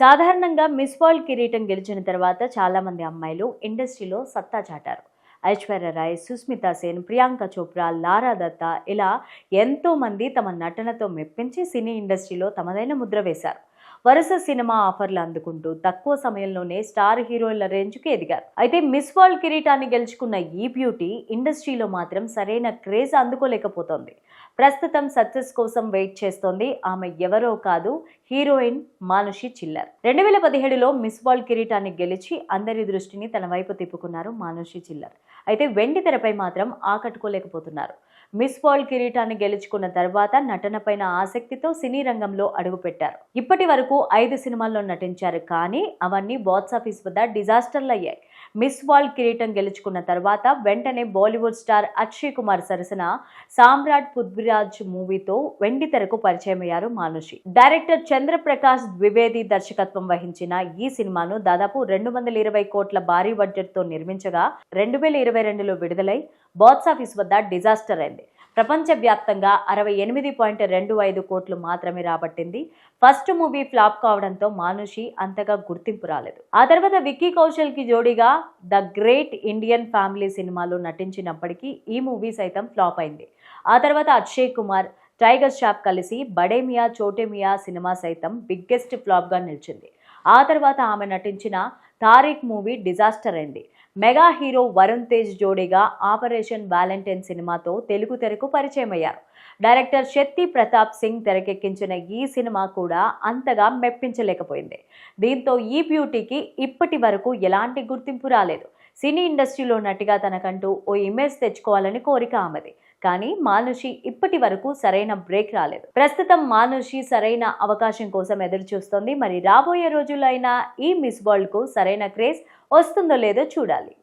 సాధారణంగా miss world కిరీటం గెలిచిన తర్వాత చాలామంది అమ్మాయిలు ఇండస్ట్రీలో సత్తా చాటారు. ఐశ్వర్య రాయ్ సుస్మితా సేన్ ప్రియాంక చోప్రా లారా దత్తా ఇలా ఎంతోమంది తమ నటనతో మెప్పించి సినీ ఇండస్ట్రీలో తమదైన ముద్ర వేశారు. వరుస సినిమా ఆఫర్లు అందుకుంటూ తక్కువ సమయంలోనే స్టార్ హీరోయిన్ల రేంజ్కి ఎదిగారు. అయితే మిస్ వరల్డ్ కిరీటాన్ని గెలుచుకున్న ఈ బ్యూటీ ఇండస్ట్రీలో మాత్రం సరైన క్రేజ్ అందుకోలేకపోతోంది. ప్రస్తుతం సక్సెస్ కోసం వెయిట్ చేస్తోంది. ఆమె ఎవరో కాదు హీరోయిన్ మానుషి చిల్లర్. రెండు వేల పదిహేడులో మిస్ వరల్డ్ కిరీటాన్ని గెలిచి అందరి దృష్టిని తన వైపు తిప్పుకున్నారు మానుషి చిల్లర్. అయితే వెండి తెరపై మాత్రం ఆకట్టుకోలేకపోతున్నారు. మిస్ వరల్డ్ కిరీటాన్ని గెలుచుకున్న తర్వాత నటనపైన ఆసక్తితో సినీ రంగంలో అడుగుపెట్టారు. ఇప్పటి వరకు ఐదు సినిమాల్లో నటించారు. కానీ అవన్నీ బాక్సాఫీస్ వద్ద డిజాస్టర్లు అయ్యాయి. మిస్ వరల్డ్ కిరీటం గెలుచుకున్న తర్వాత వెంటనే బాలీవుడ్ స్టార్ అక్షయ్ కుమార్ సరసన సామ్రాట్ పృథ్వీరాజ్ మూవీతో వెండి తెరకు పరిచయమయ్యారు మానుషి. డైరెక్టర్ చంద్రప్రకాష్ ద్వివేది దర్శకత్వం వహించిన ఈ సినిమాను దాదాపు రెండు వందల ఇరవై కోట్ల భారీ బడ్జెట్తో నిర్మించగా రెండు వేల ఇరవై రెండులో విడుదలై బాక్సాఫీస్ వద్ద డిజాస్టర్ అయింది. ప్రపంచవ్యాప్తంగా అరవై ఎనిమిది పాయింట్ రెండు ఐదు కోట్లు మాత్రమే రాబట్టింది. ఫస్ట్ మూవీ ఫ్లాప్ కావడంతో మానుషి అంతగా గుర్తింపు రాలేదు. ఆ తర్వాత విక్కీ కౌశల్కి జోడీగా ద గ్రేట్ ఇండియన్ ఫ్యామిలీ సినిమాలో నటించినప్పటికీ ఈ మూవీ సైతం ఫ్లాప్ అయింది. ఆ తర్వాత అక్షయ్ కుమార్ టైగర్ షాప్ కలిసి బడేమియా చోటేమియా సినిమా సైతం బిగ్గెస్ట్ ఫ్లాప్గా నిలిచింది. ఆ తర్వాత ఆమె నటించిన తారీఖ్ మూవీ డిజాస్టర్ అయింది. మెగా హీరో వరుణ్ తేజ్ జోడీగా ఆపరేషన్ వ్యాలంటైన్ సినిమాతో తెలుగు తెరకు పరిచయం అయ్యారు డైరెక్టర్ శక్తి ప్రతాప్ సింగ్ తెరకెక్కించిన ఈ సినిమా కూడా అంతగా మెప్పించలేకపోయింది. దీంతో ఈ బ్యూటీకి ఇప్పటి వరకు ఎలాంటి గుర్తింపు రాలేదు. సినీ ఇండస్ట్రీలో నటిగా తనకంటూ ఓ ఇమేజ్ తెచ్చుకోవాలని కోరిక ఆమెది. కానీ మానుషి ఇప్పటి వరకు సరైన బ్రేక్ రాలేదు. ప్రస్తుతం మానుషి సరైన అవకాశం కోసం ఎదురు చూస్తోంది మరి రాబోయే రోజులైనా ఈ మిస్ వరల్డ్కు సరైన క్రేజ్ వస్తుందో లేదో చూడాలి.